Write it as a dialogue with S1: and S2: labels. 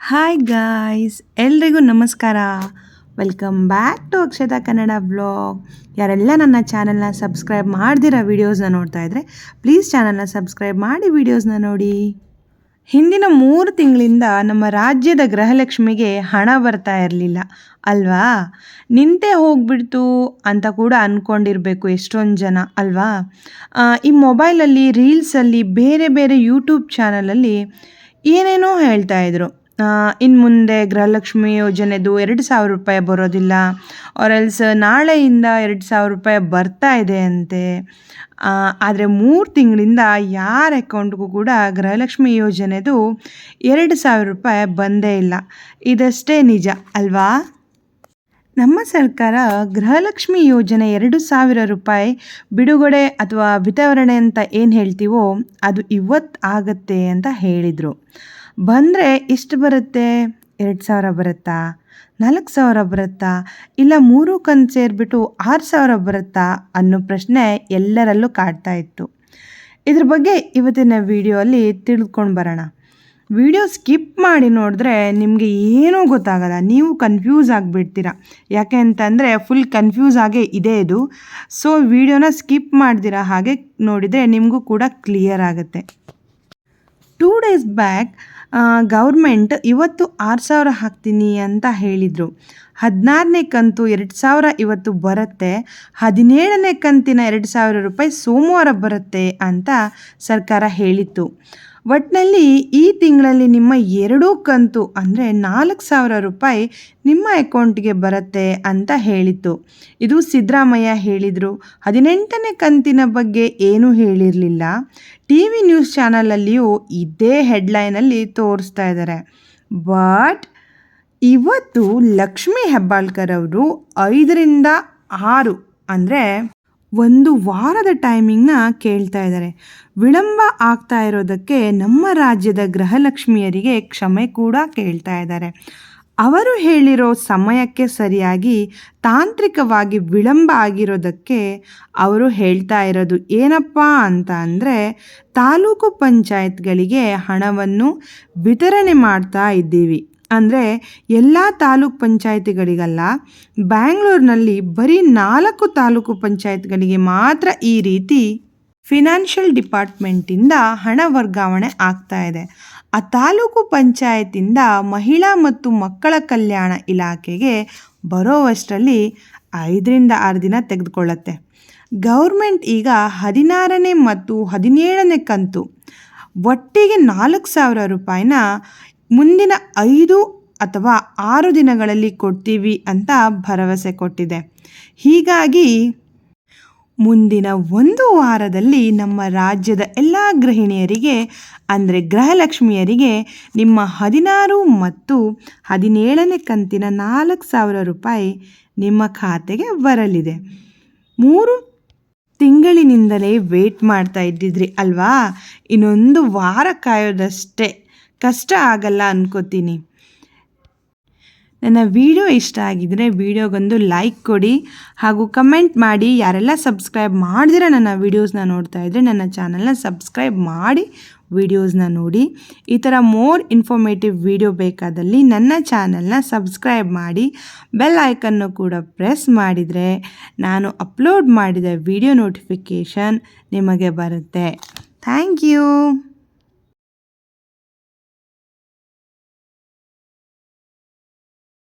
S1: Hi guys ಎಲ್ರಿಗೂ ನಮಸ್ಕಾರ. Welcome back to Akshata Kannada blog ಯಾರೆಲ್ಲ ನನ್ನ ಚಾನಲ್ನ ಸಬ್ಸ್ಕ್ರೈಬ್ ಮಾಡ್ದಿರೋ ವೀಡಿಯೋಸ್ನ ನೋಡ್ತಾ ಇದ್ರೆ ಪ್ಲೀಸ್ ಚಾನಲ್ನ ಸಬ್ಸ್ಕ್ರೈಬ್ ಮಾಡಿ ವೀಡಿಯೋಸ್ನ ನೋಡಿ. ಹಿಂದಿನ ಮೂರು ತಿಂಗಳಿಂದ ನಮ್ಮ ರಾಜ್ಯದ ಗೃಹಲಕ್ಷ್ಮಿಗೆ ಹಣ ಬರ್ತಾ ಇರಲಿಲ್ಲ, ಅಲ್ವಾ? ನಿಂತೆ ಹೋಗ್ಬಿಡ್ತು ಅಂತ ಕೂಡ ಅಂದ್ಕೊಂಡಿರಬೇಕು ಎಷ್ಟೊಂದು ಜನ, ಅಲ್ವಾ? ಈ ಮೊಬೈಲಲ್ಲಿ ರೀಲ್ಸಲ್ಲಿ ಬೇರೆ ಬೇರೆ ಯೂಟ್ಯೂಬ್ ಚಾನಲಲ್ಲಿ ಏನೇನೋ ಹೇಳ್ತಾ ಇದ್ರು. ಇನ್ನು ಮುಂದೆ ಗೃಹಲಕ್ಷ್ಮಿ ಯೋಜನೆದು ಎರಡು ಸಾವಿರ ರೂಪಾಯಿ ಬರೋದಿಲ್ಲ. ಆರೆಲ್ಸ್ ನಾಳೆಯಿಂದ ಎರಡು ಸಾವಿರ ರೂಪಾಯಿ ಬರ್ತಾ ಇದೆ ಅಂತೆ. ಆದರೆ ಮೂರು ತಿಂಗಳಿಂದ ಯಾರ ಅಕೌಂಟ್ಗೂ ಕೂಡ ಗೃಹಲಕ್ಷ್ಮಿ ಯೋಜನೆದು ಎರಡು ಸಾವಿರ ರೂಪಾಯಿ ಬಂದೇ ಇಲ್ಲ. ಇದಷ್ಟೇ ನಿಜ, ಅಲ್ವಾ? ನಮ್ಮ ಸರ್ಕಾರ ಗೃಹಲಕ್ಷ್ಮಿ ಯೋಜನೆ ಎರಡು ಸಾವಿರ ರೂಪಾಯಿ ಬಿಡುಗಡೆ ಅಥವಾ ವಿತರಣೆ ಅಂತ ಏನು ಹೇಳ್ತೀವೋ ಅದು ಇವತ್ತು ಆಗತ್ತೆ ಅಂತ ಹೇಳಿದರು. ಬಂದರೆ ಎಷ್ಟು ಬರುತ್ತೆ? ಎರಡು ಸಾವಿರ ಬರುತ್ತಾ? ನಾಲ್ಕು ಸಾವಿರ ಬರುತ್ತಾ? ಇಲ್ಲ ಮೂರು ಕಂತು ಸೇರಿಬಿಟ್ಟು ಆರು ಸಾವಿರ ಬರುತ್ತಾ? ಅನ್ನೋ ಪ್ರಶ್ನೆ ಎಲ್ಲರಲ್ಲೂ ಕಾಡ್ತಾ ಇತ್ತು. ಇದ್ರ ಬಗ್ಗೆ ಇವತ್ತಿನ ವಿಡಿಯೋ ಅಲ್ಲಿ ತಿಳ್ಕೊಂಡು ಬರೋಣ. ವಿಡಿಯೋ ಸ್ಕಿಪ್ ಮಾಡಿ ನೋಡಿದ್ರೆ ನಿಮಗೆ ಏನೂ ಗೊತ್ತಾಗಲ್ಲ. ನೀವು ಕನ್ಫ್ಯೂಸ್ ಆಗಿಬಿಡ್ತೀರ. ಯಾಕೆ ಅಂತಂದರೆ ಫುಲ್ ಕನ್ಫ್ಯೂಸ್ ಆಗೇ ಇದೆ ಇದು. ಸೊ ವಿಡಿಯೋನ ಸ್ಕಿಪ್ ಮಾಡ್ದಿರ ಹಾಗೆ ನೋಡಿದರೆ ನಿಮಗೂ ಕೂಡ ಕ್ಲಿಯರ್ ಆಗುತ್ತೆ. ಟೂ ಡೇಸ್ ಬ್ಯಾಕ್ ಗೌರ್ಮೆಂಟ್ ಇವತ್ತು ಆರು ಸಾವಿರ ಹಾಕ್ತೀನಿ ಅಂತ ಹೇಳಿದರು. ಹದಿನಾರನೇ ಕಂತು ಎರಡು ಸಾವಿರ ಇವತ್ತು ಬರುತ್ತೆ. ಹದಿನೇಳನೇ ಕಂತಿನ ಎರಡು ಸಾವಿರ ರೂಪಾಯಿ ಸೋಮವಾರ ಬರುತ್ತೆ ಅಂತ ಸರ್ಕಾರ ಹೇಳಿತ್ತು. ಒಟ್ಟಿನಲ್ಲಿ ಈ ತಿಂಗಳಲ್ಲಿ ನಿಮ್ಮ ಎರಡೂ ಕಂತು ಅಂದರೆ ನಾಲ್ಕು ಸಾವಿರ ರೂಪಾಯಿ ನಿಮ್ಮ ಅಕೌಂಟ್ಗೆ ಬರುತ್ತೆ ಅಂತ ಹೇಳಿತ್ತು. ಇದು ಸಿದ್ದರಾಮಯ್ಯ ಹೇಳಿದರು. ಹದಿನೆಂಟನೇ ಕಂತಿನ ಬಗ್ಗೆ ಏನೂ ಹೇಳಿರಲಿಲ್ಲ. ಟಿ ವಿ ನ್ಯೂಸ್ ಚಾನಲಲ್ಲಿಯೂ ಇದೇ ಹೆಡ್ಲೈನಲ್ಲಿ ತೋರಿಸ್ತಾ ಇದ್ದಾರೆ. ಬಟ್ ಇವತ್ತು ಲಕ್ಷ್ಮೀ ಹೆಬ್ಬಾಳ್ಕರ್ ಅವರು ಐದರಿಂದ ಆರು ಅಂದರೆ ಒಂದು ವಾರದ ಟೈಮಿಂಗ್ನ ಕೇಳ್ತಾ ಇದ್ದಾರೆ. ವಿಳಂಬ ಆಗ್ತಾ ಇರೋದಕ್ಕೆ ನಮ್ಮ ರಾಜ್ಯದ ಗೃಹಲಕ್ಷ್ಮಿಯರಿಗೆ ಕ್ಷಮೆ ಕೂಡ ಕೇಳ್ತಾ ಇದ್ದಾರೆ. ಅವರು ಹೇಳಿರೋ ಸಮಯಕ್ಕೆ ಸರಿಯಾಗಿ ತಾಂತ್ರಿಕವಾಗಿ ವಿಳಂಬ ಆಗಿರೋದಕ್ಕೆ ಅವರು ಹೇಳ್ತಾ ಇರೋದು ಏನಪ್ಪ ಅಂತ ಅಂದರೆ, ತಾಲೂಕು ಪಂಚಾಯತ್ಗಳಿಗೆ ಹಣವನ್ನು ವಿತರಣೆ ಮಾಡ್ತಾ ಇದ್ದೀವಿ. ಅಂದರೆ ಎಲ್ಲ ತಾಲೂಕು ಪಂಚಾಯತಿಗಳಿಗಲ್ಲ, ಬ್ಯಾಂಗ್ಳೂರಿನಲ್ಲಿ ಬರೀ ನಾಲ್ಕು ತಾಲೂಕು ಪಂಚಾಯತ್ಗಳಿಗೆ ಮಾತ್ರ ಈ ರೀತಿ ಫಿನಾನ್ಷಿಯಲ್ ಡಿಪಾರ್ಟ್ಮೆಂಟಿಂದ ಹಣ ವರ್ಗಾವಣೆ ಆಗ್ತಾ ಇದೆ. ಆ ತಾಲೂಕು ಪಂಚಾಯತಿಂದ ಮಹಿಳಾ ಮತ್ತು ಮಕ್ಕಳ ಕಲ್ಯಾಣ ಇಲಾಖೆಗೆ ಬರೋವಷ್ಟರಲ್ಲಿ ಐದರಿಂದ ಆರು ದಿನ ತೆಗೆದುಕೊಳ್ಳುತ್ತೆ. ಗೌರ್ಮೆಂಟ್ ಈಗ ಹದಿನಾರನೇ ಮತ್ತು ಹದಿನೇಳನೇ ಕಂತು. ಒಟ್ಟಿಗೆ ನಾಲ್ಕು ಸಾವಿರ ರೂಪಾಯಿನ ಮುಂದಿನ ಐದು ಅಥವಾ ಆರು ದಿನಗಳಲ್ಲಿ ಕೊಡ್ತೀವಿ ಅಂತ ಭರವಸೆ ಕೊಟ್ಟಿದೆ. ಹೀಗಾಗಿ ಮುಂದಿನ ಒಂದು ವಾರದಲ್ಲಿ ನಮ್ಮ ರಾಜ್ಯದ ಎಲ್ಲ ಗೃಹಿಣಿಯರಿಗೆ, ಅಂದರೆ ಗೃಹಲಕ್ಷ್ಮಿಯರಿಗೆ ನಿಮ್ಮ ಹದಿನಾರು ಮತ್ತು ಹದಿನೇಳನೇ ಕಂತಿನ ನಾಲ್ಕು ಸಾವಿರ ರೂಪಾಯಿ ನಿಮ್ಮ ಖಾತೆಗೆ ಬರಲಿದೆ. ಮೂರು ತಿಂಗಳಿನಿಂದಲೇ ವೇಟ್ ಮಾಡ್ತಾ ಇದ್ದಿದ್ರಿ ಅಲ್ವಾ? ಇನ್ನೊಂದು ವಾರ ಕಾಯೋದಷ್ಟೇ. ಕಷ್ಟ ಆಗಲ್ಲ ಅಂದ್ಕೋತೀನಿ ನನ್ನ ವಿಡಿಯೋ ಇಷ್ಟ ಆಗಿದ್ದರೆ ವಿಡಿಯೋಗೊಂದು ಲೈಕ್ ಕೊಡಿ ಹಾಗೂ ಕಮೆಂಟ್ ಮಾಡಿ. ಯಾರೆಲ್ಲ ಸಬ್ಸ್ಕ್ರೈಬ್ ಮಾಡ್ದಿರ ನನ್ನ ವೀಡಿಯೋಸ್ನ ನೋಡ್ತಾ ಇದ್ದರೆ ನನ್ನ ಚಾನಲ್ನ ಸಬ್ಸ್ಕ್ರೈಬ್ ಮಾಡಿ ವೀಡಿಯೋಸ್ನ ನೋಡಿ. ಈ ಥರ ಮೋರ್ ಇನ್ಫಾರ್ಮೇಟಿವ್ ವಿಡಿಯೋ ಬೇಕಾದಲ್ಲಿ ನನ್ನ ಚಾನಲ್ನ ಸಬ್ಸ್ಕ್ರೈಬ್ ಮಾಡಿ. ಬೆಲ್ ಐಕನ್ನು ಕೂಡ ಪ್ರೆಸ್ ಮಾಡಿದರೆ ನಾನು ಅಪ್ಲೋಡ್ ಮಾಡಿದ ವಿಡಿಯೋ ನೋಟಿಫಿಕೇಷನ್ ನಿಮಗೆ ಬರುತ್ತೆ. Thank you.